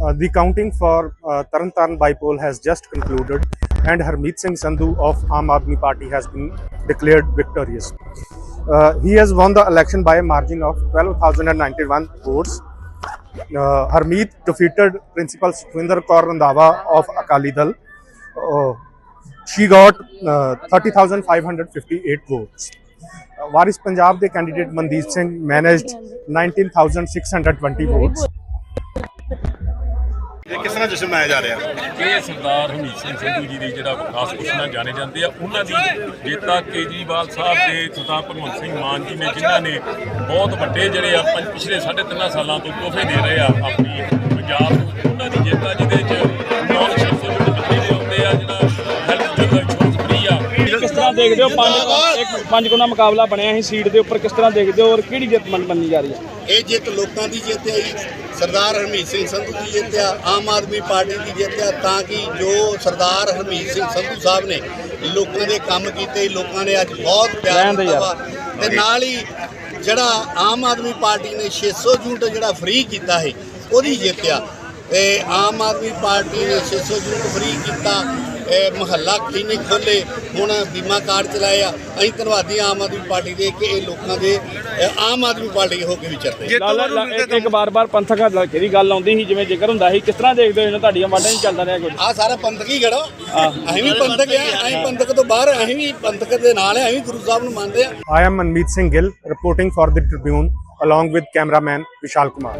Uh, the counting for uh, Tarantan bypoll has just concluded and Harmeet Singh Sandhu of Aam Aadmi Party has been declared victorious. Uh, he has won the election by a margin of 12,091 votes. Uh, Harmeet defeated Principal Sukhinder Kaur Randhawa of Akali Dal. Uh, she got uh, 30,558 votes. Uh, Waris Punjab, the candidate Mandeep Singh managed 19,620 votes. ਤਰ੍ਹਾਂ ਜਸ਼ਨ ਮਨਾਇਆ ਜਾ ਰਿਹਾ ਇਹ ਸਰਦਾਰ ਹਮੀਤ ਸਿੰਘ ਸੰਧੂ ਜੀ ਦੀ ਜਿਹੜਾ ਖਾਸ ਕੁਛ ਨਾਲ ਜਾਣੇ ਜਾਂਦੇ ਆ, ਉਹਨਾਂ ਦੀ ਜੇਤਾ ਕੇਜਰੀਵਾਲ ਸਾਹਿਬ ਤੇ ਸਰਦਾਰ ਭਗਵੰਤ ਸਿੰਘ ਮਾਨ ਜੀ ਨੇ, ਜਿਨ੍ਹਾਂ ਨੇ ਬਹੁਤ ਵੱਡੇ ਜਿਹੜੇ ਆ ਪਿਛਲੇ ਸਾਢੇ ਤਿੰਨਾਂ ਸਾਲਾਂ ਤੋਂ ਤੋਹਫੇ ਦੇ ਰਹੇ ਆ ਆਪਣੀ ਪੰਜਾਬ ਨੂੰ, ਉਹਨਾਂ ਦੀ ਜੇਤਾ ਜਿਹਦੇ ਦੇਖਦੇ ਹੋ ਪੰਜ ਇੱਕ ਪੰਜ ਗੁਣਾ ਮੁਕਾਬਲਾ ਬਣਿਆ ਸੀ ਸੀਟ ਦੇ ਉੱਪਰ ਕਿਸ ਤਰ੍ਹਾਂ ਦੇਖਦੇ ਹੋ ਔਰ ਕਿਹੜੀ ਜਿੱਤ ਮੰਨ- ਮੰਨੀ ਜਾ ਰਹੀ ਹੈ? ਇਹ ਜਿੱਤ ਲੋਕਾਂ ਦੀ ਜਿੱਤ ਹੈ। ਸਰਦਾਰ ਹਰਮੀਤ ਸਿੰਘ ਸੰਧੂ ਦੀ ਜਿੱਤ ਆ ਆਮ ਆਦਮੀ ਪਾਰਟੀ ਦੀ ਜਿੱਤ ਆ ਤਾਂ ਕਿ ਜੋ ਸਰਦਾਰ ਹਰਮੀਤ ਸਿੰਘ ਸੰਧੂ ਸਾਹਿਬ ਨੇ ਲੋਕਾਂ ਦੇ ਕੰਮ ਕੀਤੇ ਲੋਕਾਂ ਨੇ ਅੱਜ ਬਹੁਤ ਪਿਆਰ ਦਿੱਤਾ ਤੇ ਨਾਲ ਹੀ ਜਿਹੜਾ ਆਮ ਆਦਮੀ ਪਾਰਟੀ ਨੇ 600 ਯੂਨਿਟ ਜਿਹੜਾ ਫ੍ਰੀ ਕੀਤਾ ਹੈ ਉਹਦੀ ਜਿੱਤ ਆ। ਤੇ ਆਮ ਆਦਮੀ ਪਾਰਟੀ ਨੇ 600 ਯੂਨਿਟ ਫ੍ਰੀ ਕੀਤਾ ਮਹੱਲਾ ਕਲੀਨਿਕ ਖੋਲੇ ਹੁਣ ਬੀਮਾ ਕਾਰਡ ਚਲਾਏ ਆ। ਅਸੀਂ ਧੰਨਵਾਦੀ ਹਾਂ ਆਮ ਆਦਮੀ ਪਾਰਟੀ ਦੇ ਕਿ ਇਹ ਲੋਕਾਂ ਦੇ ਆਮ ਆਦਮੀ ਪਾਰਟੀ ਹੋ ਕੇ ਵਿਚਰਦੇ ਲਾਲਾ ਇੱਕ ਬਾਰ-ਬਾਰ ਪੰਥਕ ਦੀ ਗੱਲ ਆਉਂਦੀ ਸੀ ਜਿਵੇਂ ਜ਼ਿਕਰ ਹੁੰਦਾ ਸੀ ਕਿਸ ਤਰ੍ਹਾਂ ਦੇਖਦੇ ਹੋ ਇਹਨਾਂ ਤੁਹਾਡੀਆਂ ਵਾਢਾਂ ਨਹੀਂ ਚੱਲਦਾ ਰਿਹਾ ਕੁਝ? ਆ ਸਾਰਾ ਪੰਥਕ ਹੀ ਖੜਾ। ਅਸੀਂ ਵੀ ਪੰਥਕ ਆ ਅਸੀਂ ਪੰਥਕ ਤੋਂ ਬਾਹਰ ਅਸੀਂ ਵੀ ਪੰਥਕ ਦੇ ਨਾਲ ਆ ਅਸੀਂ ਗੁਰੂ ਸਾਹਿਬ ਨੂੰ ਮੰਨਦੇ ਆ। I am Manmeet Singh Gill reporting for the Tribune along with cameraman Vishal Kumar.